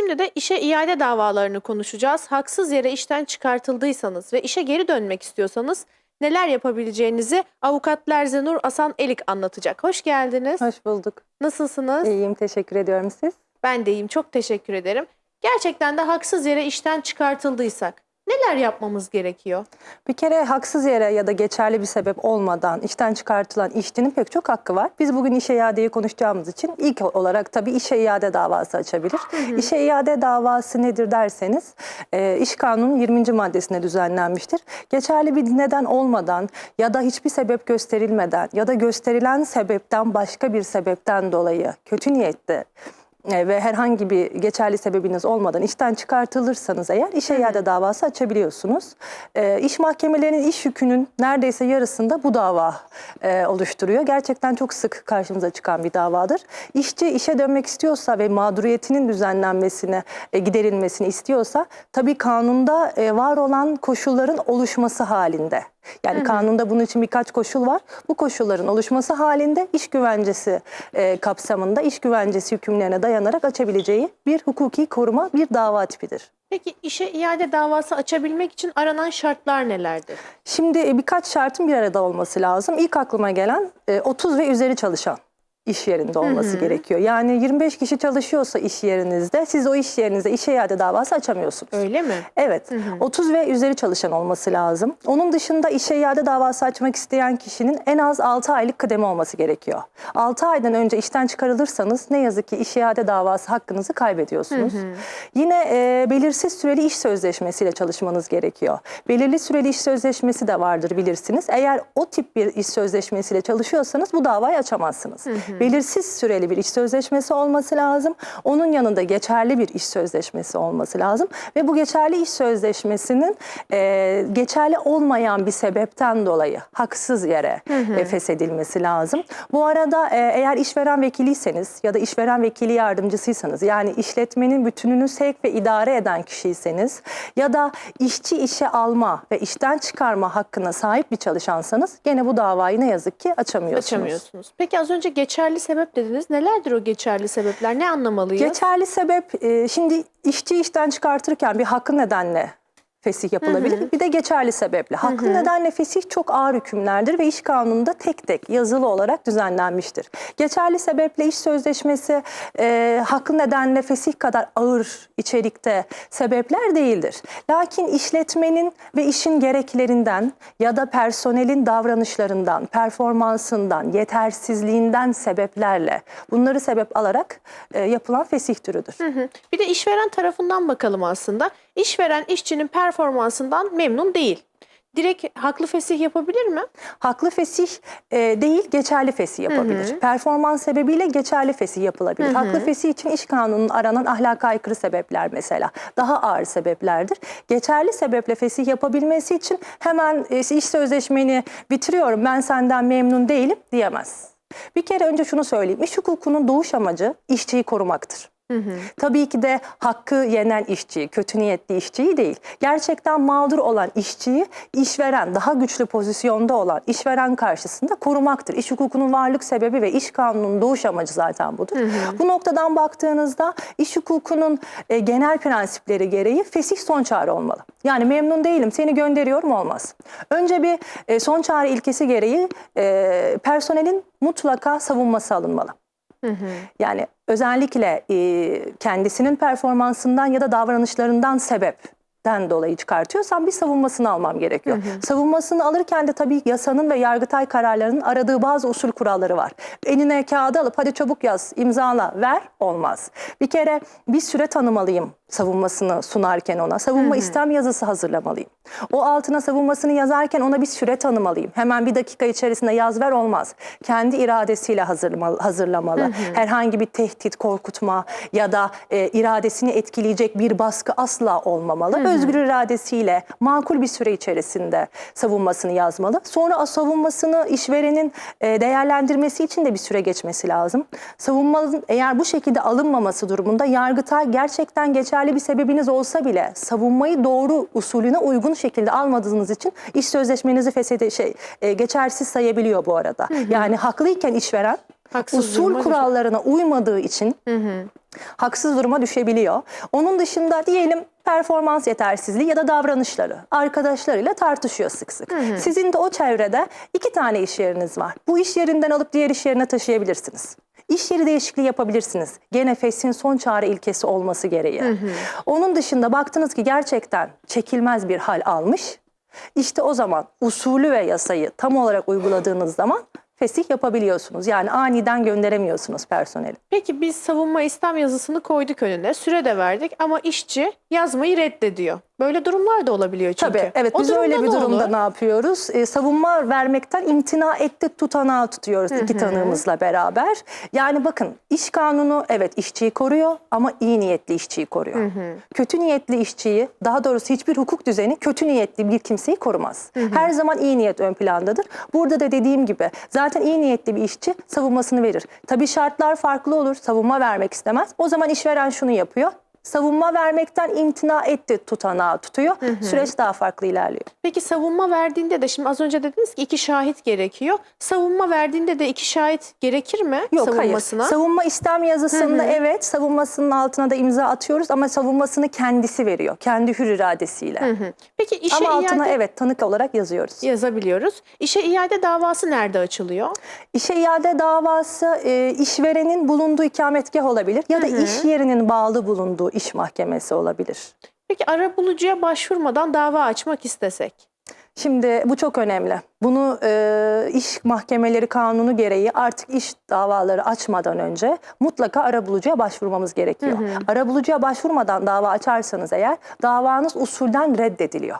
Şimdi de işe iade davalarını konuşacağız. Haksız yere işten çıkartıldıysanız ve işe geri dönmek istiyorsanız neler yapabileceğinizi avukat Lerzenur Asan Elik anlatacak. Hoş geldiniz. Hoş bulduk. Nasılsınız? İyiyim, teşekkür ediyorum siz. Ben de iyiyim. Çok teşekkür ederim. Gerçekten de haksız yere işten çıkartıldıysak neler yapmamız gerekiyor? Bir kere haksız yere ya da geçerli bir sebep olmadan işten çıkartılan işçinin pek çok hakkı var. Biz bugün işe iadeyi konuşacağımız için ilk olarak tabii işe iade davası açabilir. İşe iade davası nedir derseniz e, İş Kanunu 20. maddesinde düzenlenmiştir. Geçerli bir neden olmadan ya da hiçbir sebep gösterilmeden ya da gösterilen sebepten başka bir sebepten dolayı kötü niyetli ve herhangi bir geçerli sebebiniz olmadan işten çıkartılırsanız eğer işe iade davası açabiliyorsunuz. E, iş mahkemelerinin iş yükünün neredeyse yarısında bu dava e, oluşturuyor. Gerçekten çok sık karşımıza çıkan bir davadır. İşçi işe dönmek istiyorsa ve mağduriyetinin düzenlenmesini, e, giderilmesini istiyorsa tabii kanunda e, var olan koşulların oluşması halinde. Yani kanunda bunun için birkaç koşul var. Bu koşulların oluşması halinde iş güvencesi e, kapsamında iş güvencesi hükümlerine dayanarak açabileceği bir hukuki koruma, bir dava tipidir. Peki işe iade davası açabilmek için aranan şartlar nelerdir? Şimdi e, birkaç şartın bir arada olması lazım. İlk aklıma gelen e, 30 ve üzeri çalışan iş yerinde olması gerekiyor. Yani 25 kişi çalışıyorsa iş yerinizde siz o iş yerinizde işe iade davası açamıyorsunuz. Öyle mi? Evet. 30 ve üzeri çalışan olması lazım. Onun dışında işe iade davası açmak isteyen kişinin en az 6 aylık kıdemi olması gerekiyor. 6 aydan önce işten çıkarılırsanız ne yazık ki işe iade davası hakkınızı kaybediyorsunuz. Yine e, belirsiz süreli iş sözleşmesiyle çalışmanız gerekiyor. Belirli süreli iş sözleşmesi de vardır bilirsiniz. Eğer o tip bir iş sözleşmesiyle çalışıyorsanız bu davayı açamazsınız. Belirsiz süreli bir iş sözleşmesi olması lazım. Onun yanında geçerli bir iş sözleşmesi olması lazım. Ve bu geçerli iş sözleşmesinin e, geçerli olmayan bir sebepten dolayı haksız yere e, feshedilmesi lazım. Bu arada e, eğer işveren vekiliyseniz ya da işveren vekili yardımcısıysanız yani işletmenin bütününü sevk ve idare eden kişiyseniz ya da işçi işe alma ve işten çıkarma hakkına sahip bir çalışansanız gene bu davayı ne yazık ki açamıyorsunuz. Açamıyorsunuz. Peki az önce geçerli sebep dediniz. Nelerdir o geçerli sebepler? Ne anlamalıyız? Geçerli sebep e, şimdi işçi işten çıkartırken bir hakkı nedenle fesih yapılabilir. Bir de geçerli sebeple. Hakkı nedenle fesih çok ağır hükümlerdir ve iş kanununda tek tek yazılı olarak düzenlenmiştir. Geçerli sebeple iş sözleşmesi e, hakkı nedenle fesih kadar ağır içerikte sebepler değildir. Lakin işletmenin ve işin gereklerinden ya da personelin davranışlarından, performansından, yetersizliğinden sebeplerle bunları sebep alarak e, yapılan fesih türüdür. Hı. Bir de işveren tarafından bakalım aslında. İşveren işçinin performansından memnun değil. Direkt haklı fesih yapabilir mi? Haklı fesih e, değil, geçerli fesih yapabilir. Performans sebebiyle geçerli fesih yapılabilir. Haklı fesih için iş kanununun aranan ahlaka aykırı sebepler mesela daha ağır sebeplerdir. Geçerli sebeple fesih yapabilmesi için hemen e, iş sözleşmeni bitiriyorum ben senden memnun değilim diyemez. Bir kere önce şunu söyleyeyim. İş hukukunun doğuş amacı işçiyi korumaktır. Tabii ki de hakkı yenen işçiyi, kötü niyetli işçiyi değil. Gerçekten mağdur olan işçiyi işveren, daha güçlü pozisyonda olan işveren karşısında korumaktır. İş hukukunun varlık sebebi ve iş kanununun doğuş amacı zaten budur. Bu noktadan baktığınızda iş hukukunun e, genel prensipleri gereği fesih son çare olmalı. Yani memnun değilim seni gönderiyorum olmaz. Önce bir e, son çare ilkesi gereği e, personelin mutlaka savunması alınmalı. Yani özellikle e, kendisinin performansından ya da davranışlarından sebepten dolayı çıkartıyorsam bir savunmasını almam gerekiyor. Savunmasını alırken de tabii yasanın ve yargıtay kararlarının aradığı bazı usul kuralları var. Eline kağıdı alıp hadi çabuk yaz, imzala, ver olmaz. Bir kere bir süre tanımalıyım savunmasını sunarken ona. Savunma istem yazısı hazırlamalıyım. O altına savunmasını yazarken ona bir süre tanımalıyım. Hemen bir dakika içerisinde yaz ver olmaz. Kendi iradesiyle hazırlamalı. hazırlamalı. Herhangi bir tehdit, korkutma ya da e, iradesini etkileyecek bir baskı asla olmamalı. Özgür iradesiyle makul bir süre içerisinde savunmasını yazmalı. Sonra savunmasını işverenin e, değerlendirmesi için de bir süre geçmesi lazım. Savunmanın eğer bu şekilde alınmaması durumunda Yargıtay gerçekten geçerli bir sebebiniz olsa bile savunmayı doğru usulüne uygun şekilde almadığınız için iş sözleşmenizi feshede şey e, geçersiz sayabiliyor bu arada. Yani haklıyken işveren Haksız usul kurallarına uymadığı için haksız duruma düşebiliyor. Onun dışında diyelim performans yetersizliği ya da davranışları arkadaşlarıyla tartışıyor sık sık. Sizin de o çevrede iki tane iş yeriniz var. Bu iş yerinden alıp diğer iş yerine taşıyabilirsiniz. İş yeri değişikliği yapabilirsiniz. Gene FES'in son çare ilkesi olması gereği. Onun dışında baktınız ki gerçekten çekilmez bir hal almış. İşte o zaman usulü ve yasayı tam olarak uyguladığınız zaman fesih yapabiliyorsunuz. Yani aniden gönderemiyorsunuz personeli. Peki biz savunma istem yazısını koyduk önüne. Süre de verdik ama işçi yazmayı reddediyor. Böyle durumlar da olabiliyor çünkü. Tabii evet O biz öyle bir ne durumda olur? ne yapıyoruz? Ee, savunma vermekten imtina etti tutanağı tutuyoruz iki tanığımızla beraber. Yani bakın iş kanunu evet işçiyi koruyor ama iyi niyetli işçiyi koruyor. Kötü niyetli işçiyi daha doğrusu hiçbir hukuk düzeni kötü niyetli bir kimseyi korumaz. Her zaman iyi niyet ön plandadır. Burada da dediğim gibi zaten iyi niyetli bir işçi savunmasını verir. Tabii şartlar farklı olur. Savunma vermek istemez. O zaman işveren şunu yapıyor. Savunma vermekten imtina etti tutanağı tutuyor. Süreç daha farklı ilerliyor. Peki savunma verdiğinde de şimdi az önce dediniz ki iki şahit gerekiyor. Savunma verdiğinde de iki şahit gerekir mi Yok savunmasına? hayır. Savunma istem yazısında evet savunmasının altına da imza atıyoruz ama savunmasını kendisi veriyor. Kendi hür iradesiyle. Hı hı. Peki işe Ama altına iade evet tanık olarak yazıyoruz. yazabiliyoruz. İşe iade davası nerede açılıyor? İşe iade davası e, işverenin bulunduğu ikametgah olabilir ya da iş yerinin bağlı bulunduğu iş mahkemesi olabilir. Peki arabulucuya başvurmadan dava açmak istesek? Şimdi bu çok önemli. Bunu e, iş mahkemeleri kanunu gereği artık iş davaları açmadan önce mutlaka arabulucuya başvurmamız gerekiyor. Arabulucuya başvurmadan dava açarsanız eğer davanız usulden reddediliyor.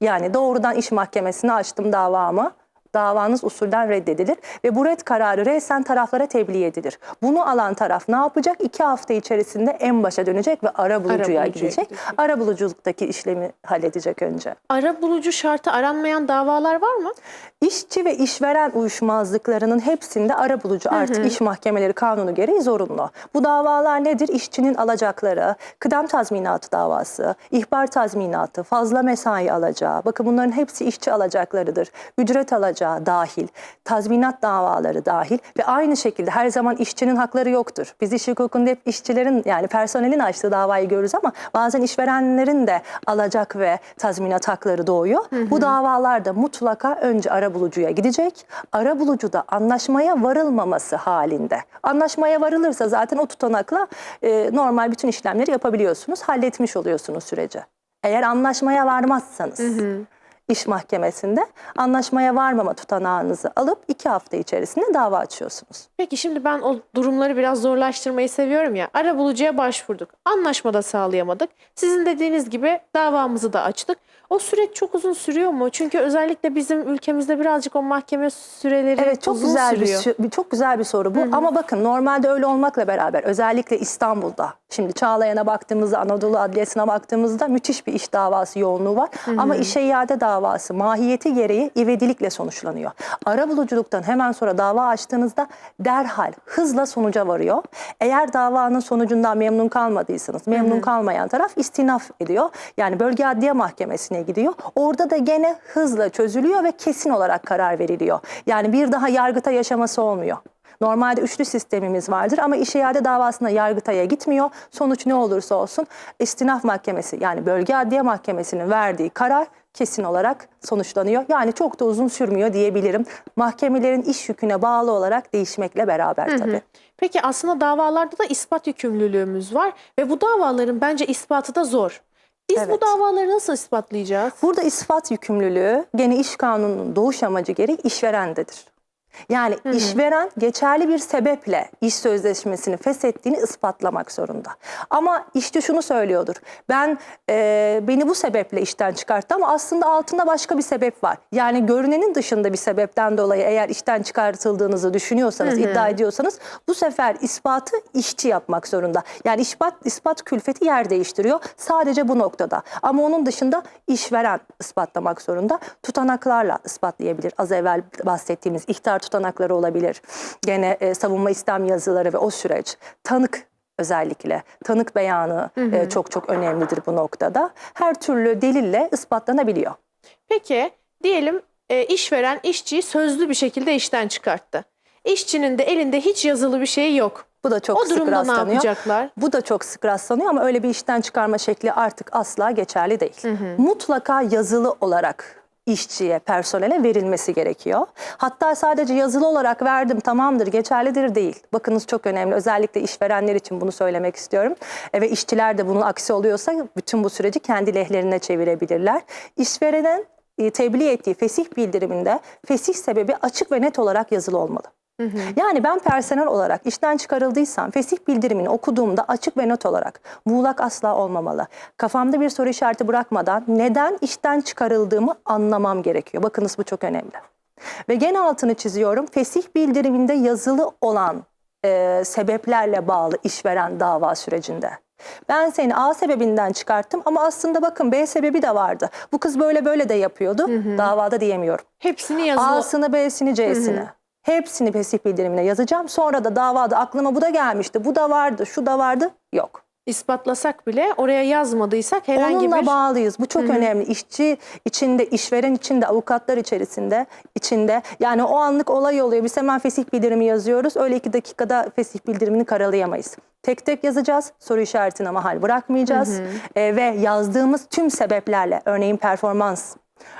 Yani doğrudan iş mahkemesine açtım davamı. Davanız usulden reddedilir ve bu red kararı resen taraflara tebliğ edilir. Bunu alan taraf ne yapacak? İki hafta içerisinde en başa dönecek ve arabulucuya Arabulucuya gidecek. gidecek. Arabuluculuk'taki işlemi halledecek önce. Arabulucu şartı aranmayan davalar var mı? İşçi ve işveren uyuşmazlıklarının hepsinde arabulucu artık iş mahkemeleri kanunu gereği zorunlu. Bu davalar nedir? İşçinin alacakları, kıdem tazminatı davası, ihbar tazminatı, fazla mesai alacağı. Bakın bunların hepsi işçi alacaklarıdır. Ücret alacağı dahil, tazminat davaları dahil ve aynı şekilde her zaman işçinin hakları yoktur. Biz iş hukukunda hep işçilerin yani personelin açtığı davayı görürüz ama bazen işverenlerin de alacak ve tazminat hakları doğuyor. Bu davalarda mutlaka önce arabulucuya gidecek. Arabulucu da anlaşmaya varılmaması halinde. Anlaşmaya varılırsa zaten o tutanakla e, normal bütün işlemleri yapabiliyorsunuz. Halletmiş oluyorsunuz süreci. Eğer anlaşmaya varmazsanız iş mahkemesinde anlaşmaya varmama tutanağınızı alıp iki hafta içerisinde dava açıyorsunuz. Peki şimdi ben o durumları biraz zorlaştırmayı seviyorum ya. Arabulucuya başvurduk. Anlaşmada sağlayamadık. Sizin dediğiniz gibi davamızı da açtık. O süreç çok uzun sürüyor mu? Çünkü özellikle bizim ülkemizde birazcık o mahkeme süreleri Evet çok uzun güzel sürüyor. bir çok güzel bir soru bu. Ama bakın normalde öyle olmakla beraber özellikle İstanbul'da şimdi Çağlayan'a baktığımızda Anadolu Adliyesi'ne baktığımızda müthiş bir iş davası yoğunluğu var. Ama işe iade davası mahiyeti gereği ivedilikle sonuçlanıyor. Arabuluculuktan hemen sonra dava açtığınızda derhal hızla sonuca varıyor. Eğer davanın sonucundan memnun kalmadıysanız memnun kalmayan taraf istinaf ediyor. Yani bölge adliye mahkemesine gidiyor. Orada da gene hızla çözülüyor ve kesin olarak karar veriliyor. Yani bir daha yargıta yaşaması olmuyor. Normalde üçlü sistemimiz vardır ama iş iade davasında yargıtaya gitmiyor. Sonuç ne olursa olsun istinaf mahkemesi yani bölge adliye mahkemesinin verdiği karar kesin olarak sonuçlanıyor. Yani çok da uzun sürmüyor diyebilirim. Mahkemelerin iş yüküne bağlı olarak değişmekle beraber tabii. Peki aslında davalarda da ispat yükümlülüğümüz var ve bu davaların bence ispatı da zor. Biz bu Evet. davaları nasıl ispatlayacağız? Burada ispat yükümlülüğü gene iş kanununun doğuş amacı gereği işverendedir. Yani işveren geçerli bir sebeple iş sözleşmesini feshettiğini ispatlamak zorunda. Ama işçi şunu söylüyordur. Ben e, beni bu sebeple işten çıkarttı ama aslında altında başka bir sebep var. Yani görünenin dışında bir sebepten dolayı eğer işten çıkartıldığınızı düşünüyorsanız, iddia ediyorsanız bu sefer ispatı işçi yapmak zorunda. Yani ispat, ispat külfeti yer değiştiriyor. Sadece bu noktada. Ama onun dışında işveren ispatlamak zorunda. Tutanaklarla ispatlayabilir. Az evvel bahsettiğimiz ihtar tutanakları olabilir. Gene e, savunma istem yazıları ve o süreç. Tanık özellikle. Tanık beyanı e, çok çok önemlidir bu noktada. Her türlü delille ispatlanabiliyor. Peki diyelim e, işveren işçiyi sözlü bir şekilde işten çıkarttı. işçinin de elinde hiç yazılı bir şey yok. Bu da çok o sık durumda ne rastlanıyor. yapacaklar? Bu da çok sık rastlanıyor ama öyle bir işten çıkarma şekli artık asla geçerli değil. Mutlaka yazılı olarak işçiye, personele verilmesi gerekiyor. Hatta sadece yazılı olarak verdim tamamdır, geçerlidir değil. Bakınız çok önemli. Özellikle işverenler için bunu söylemek istiyorum. E, ve işçiler de bunun aksi oluyorsa bütün bu süreci kendi lehlerine çevirebilirler. İşverenin e, tebliğ ettiği fesih bildiriminde fesih sebebi açık ve net olarak yazılı olmalı. Yani ben personel olarak işten çıkarıldıysam fesih bildirimini okuduğumda açık ve net olarak muğlak asla olmamalı. Kafamda bir soru işareti bırakmadan neden işten çıkarıldığımı anlamam gerekiyor. Bakınız bu çok önemli. Ve gene altını çiziyorum. Fesih bildiriminde yazılı olan e, sebeplerle bağlı işveren dava sürecinde. Ben seni A sebebinden çıkarttım ama aslında bakın B sebebi de vardı. Bu kız böyle böyle de yapıyordu. Davada diyemiyorum. Hepsini yazılı. A'sını, B'sini, C'sini. Hepsini fesih bildirimine yazacağım. Sonra da davada aklıma bu da gelmişti. Bu da vardı, şu da vardı. Yok. ispatlasak bile oraya yazmadıysak herhangi Onunla bir bağlıyız. Bu çok önemli. İşçi içinde, işveren içinde, avukatlar içerisinde, içinde. Yani o anlık olay oluyor. Biz hemen fesih bildirimi yazıyoruz. Öyle iki dakikada fesih bildirimini karalayamayız. Tek tek yazacağız. Soru işaretine mahal bırakmayacağız. Ee, ve yazdığımız tüm sebeplerle, örneğin performans,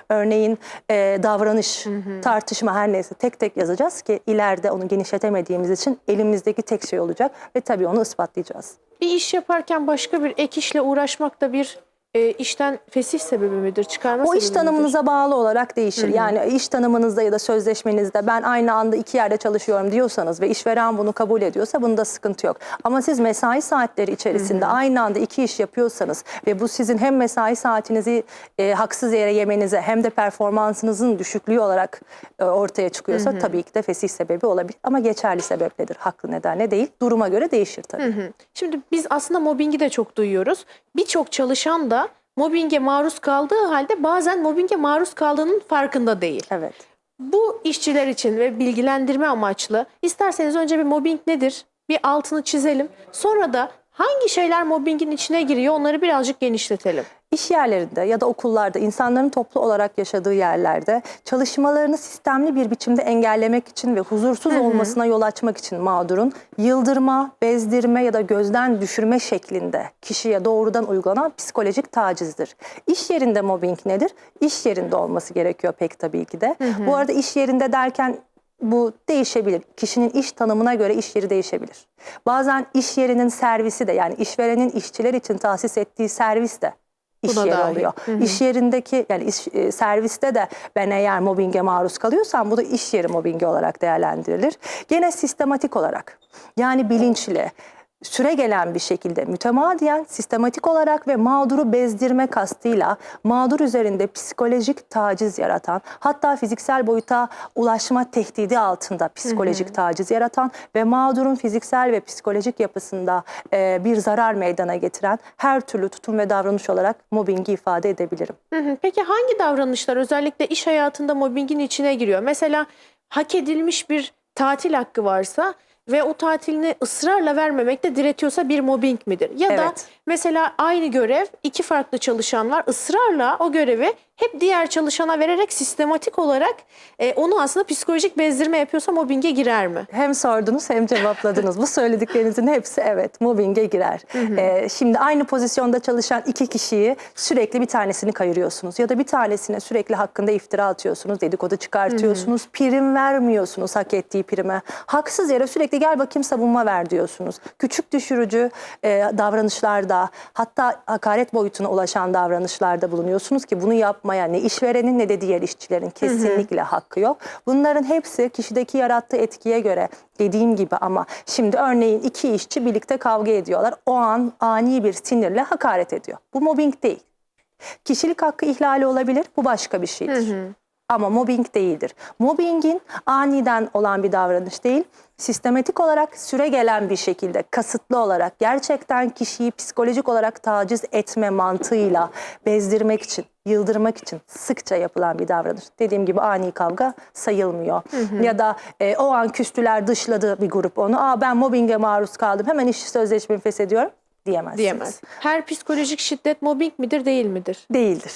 örneğin e, davranış, tartışma her neyse tek tek yazacağız ki ileride onu genişletemediğimiz için elimizdeki tek şey olacak ve tabii onu ispatlayacağız. bir iş yaparken başka bir ek işle uğraşmak da bir e, işten fesih sebebi midir? Çıkarma O sebebi iş midir? tanımınıza bağlı olarak değişir. Yani iş tanımınızda ya da sözleşmenizde ben aynı anda iki yerde çalışıyorum diyorsanız ve işveren bunu kabul ediyorsa bunda sıkıntı yok. Ama siz mesai saatleri içerisinde aynı anda iki iş yapıyorsanız ve bu sizin hem mesai saatinizi e, haksız yere yemenize hem de performansınızın düşüklüğü olarak e, ortaya çıkıyorsa tabii ki de fesih sebebi olabilir. Ama geçerli sebepledir. Haklı nedenle değil. Duruma göre değişir tabii. Şimdi biz aslında mobbingi de çok duyuyoruz. Birçok çalışan da mobbinge maruz kaldığı halde bazen mobbinge maruz kaldığının farkında değil. Evet. Bu işçiler için ve bilgilendirme amaçlı isterseniz önce bir mobbing nedir? Bir altını çizelim. Sonra da hangi şeyler mobbingin içine giriyor onları birazcık genişletelim. İş yerlerinde ya da okullarda insanların toplu olarak yaşadığı yerlerde çalışmalarını sistemli bir biçimde engellemek için ve huzursuz olmasına yol açmak için mağdurun yıldırma, bezdirme ya da gözden düşürme şeklinde kişiye doğrudan uygulanan psikolojik tacizdir. İş yerinde mobbing nedir? İş yerinde olması gerekiyor pek tabii ki de. Bu arada iş yerinde derken bu değişebilir. Kişinin iş tanımına göre iş yeri değişebilir. Bazen iş yerinin servisi de yani işverenin işçiler için tahsis ettiği servis de iş yeri dahil. oluyor. İş yerindeki yani iş, e, serviste de ben eğer mobbinge maruz kalıyorsam bu da iş yeri mobbingi olarak değerlendirilir. Gene sistematik olarak yani bilinçli süre gelen bir şekilde mütemadiyen sistematik olarak ve mağduru bezdirme kastıyla mağdur üzerinde psikolojik taciz yaratan hatta fiziksel boyuta ulaşma tehdidi altında psikolojik taciz yaratan ve mağdurun fiziksel ve psikolojik yapısında e, bir zarar meydana getiren her türlü tutum ve davranış olarak mobbingi ifade edebilirim. Hı hı. Peki hangi davranışlar özellikle iş hayatında mobbingin içine giriyor? Mesela hak edilmiş bir tatil hakkı varsa ve o tatilini ısrarla vermemekte diretiyorsa bir mobbing midir? Ya da Evet. Mesela aynı görev iki farklı çalışan var ısrarla o görevi hep diğer çalışana vererek sistematik olarak e, onu aslında psikolojik bezdirme yapıyorsa mobbinge girer mi? Hem sordunuz hem cevapladınız. Bu söylediklerinizin hepsi evet mobbinge girer. Ee, şimdi aynı pozisyonda çalışan iki kişiyi sürekli bir tanesini kayırıyorsunuz. Ya da bir tanesine sürekli hakkında iftira atıyorsunuz, dedikodu çıkartıyorsunuz, prim vermiyorsunuz hak ettiği prime. Haksız yere sürekli gel bakayım savunma ver diyorsunuz. Küçük düşürücü e, davranışlarda hatta hakaret boyutuna ulaşan davranışlarda bulunuyorsunuz ki bunu yapmaya ne işverenin ne de diğer işçilerin kesinlikle hakkı yok. Bunların hepsi kişideki yarattığı etkiye göre dediğim gibi ama şimdi örneğin iki işçi birlikte kavga ediyorlar. O an ani bir sinirle hakaret ediyor. Bu mobbing değil. Kişilik hakkı ihlali olabilir. Bu başka bir şeydir. Ama mobbing değildir. Mobbingin aniden olan bir davranış değil, sistematik olarak süre gelen bir şekilde kasıtlı olarak gerçekten kişiyi psikolojik olarak taciz etme mantığıyla bezdirmek için, yıldırmak için sıkça yapılan bir davranış. Dediğim gibi ani kavga sayılmıyor. Ya da e, o an küstüler dışladı bir grup onu. Aa ben mobbinge maruz kaldım hemen iş sözleşmemi feshediyorum. Diyemezsiniz. Diyemez. Her psikolojik şiddet mobbing midir değil midir? Değildir.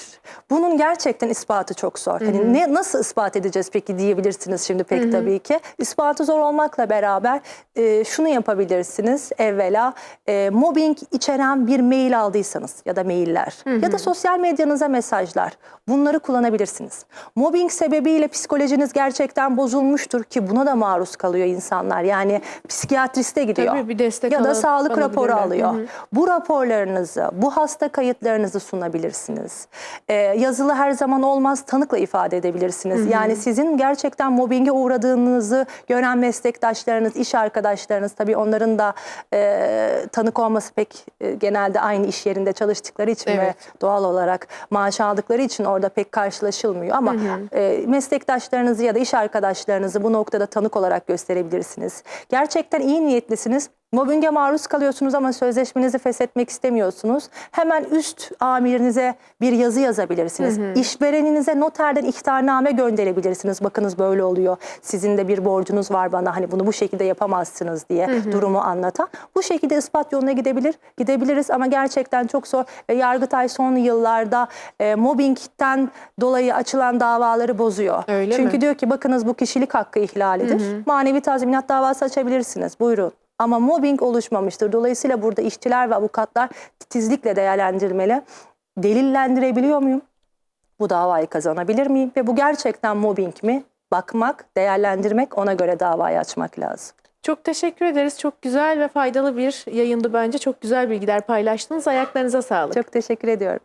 Bunun gerçekten ispatı çok zor. Hani ne nasıl ispat edeceğiz peki diyebilirsiniz şimdi pek tabii ki. İspatı zor olmakla beraber e, şunu yapabilirsiniz. Evvela e, mobbing içeren bir mail aldıysanız ya da mailler ya da sosyal medyanıza mesajlar bunları kullanabilirsiniz. Mobbing sebebiyle psikolojiniz gerçekten bozulmuştur ki buna da maruz kalıyor insanlar. Yani psikiyatriste gidiyor. Tabii bir destek ya da sağlık raporu alıyor. Bu raporlarınızı, bu hasta kayıtlarınızı sunabilirsiniz. Ee, yazılı her zaman olmaz, tanıkla ifade edebilirsiniz. Yani sizin gerçekten mobbinge uğradığınızı gören meslektaşlarınız, iş arkadaşlarınız, tabii onların da e, tanık olması pek e, genelde aynı iş yerinde çalıştıkları için Evet. ve doğal olarak maaş aldıkları için orada pek karşılaşılmıyor. Ama e, meslektaşlarınızı ya da iş arkadaşlarınızı bu noktada tanık olarak gösterebilirsiniz. Gerçekten iyi niyetlisiniz. Mobbinge maruz kalıyorsunuz ama sözleşmenizi feshetmek istemiyorsunuz. Hemen üst amirinize bir yazı yazabilirsiniz. İşvereninize noterden ihtarname gönderebilirsiniz. Bakınız böyle oluyor. Sizin de bir borcunuz var bana. Hani bunu bu şekilde yapamazsınız diye durumu anlatan. Bu şekilde ispat yoluna gidebilir. Gidebiliriz ama gerçekten çok zor ve Yargıtay son yıllarda e, mobbingten dolayı açılan davaları bozuyor. Öyle Çünkü mi? diyor ki bakınız bu kişilik hakkı ihlalidir. Manevi tazminat davası açabilirsiniz. Buyurun. Ama mobbing oluşmamıştır. Dolayısıyla burada işçiler ve avukatlar titizlikle değerlendirmeli. Delillendirebiliyor muyum? Bu davayı kazanabilir miyim? Ve bu gerçekten mobbing mi? Bakmak, değerlendirmek, ona göre davayı açmak lazım. Çok teşekkür ederiz. Çok güzel ve faydalı bir yayındı bence. Çok güzel bilgiler paylaştınız. Ayaklarınıza sağlık. Çok teşekkür ediyorum.